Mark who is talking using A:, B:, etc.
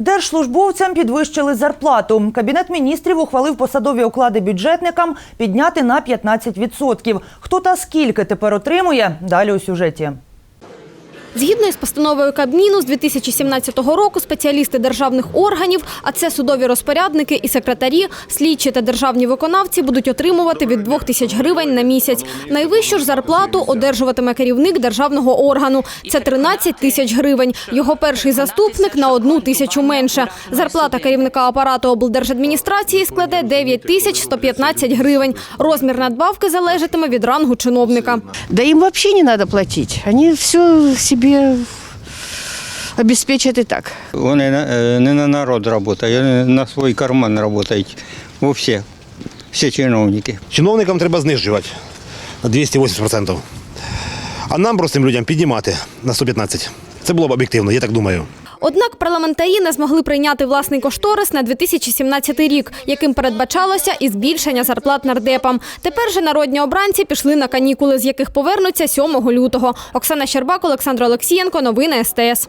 A: Держслужбовцям підвищили зарплату. Кабінет міністрів ухвалив посадові оклади бюджетникам підняти на 15%. Хто та скільки тепер отримує? Далі у сюжеті.
B: Згідно із постановою Кабміну з 2017 року спеціалісти державних органів, а це судові розпорядники і секретарі, слідчі та державні виконавці будуть отримувати від 2 тисяч гривень на місяць. Найвищу ж зарплату одержуватиме керівник державного органу. Це 13 тисяч гривень. Його перший заступник на одну тисячу менше. Зарплата керівника апарату облдержадміністрації складе 9 тисяч 115 гривень. Розмір надбавки залежатиме від рангу чиновника.
C: Да им вообще не надо платить. Они все себе обеспечат и так.
D: Вони е, не на народ працюють, а на свій карман працюють. Во всі, всі чиновники.
E: Чиновникам треба знижувати на 280%. А нам, простим людям, піднімати на 115%. Це було б об'єктивно, я так думаю.
B: Однак парламентарі не змогли прийняти власний кошторис на 2017 рік, яким передбачалося і збільшення зарплат нардепам. Тепер же народні обранці пішли на канікули, з яких повернуться 7 лютого. Оксана Щербак, Олександр Олексієнко. Новини СТС.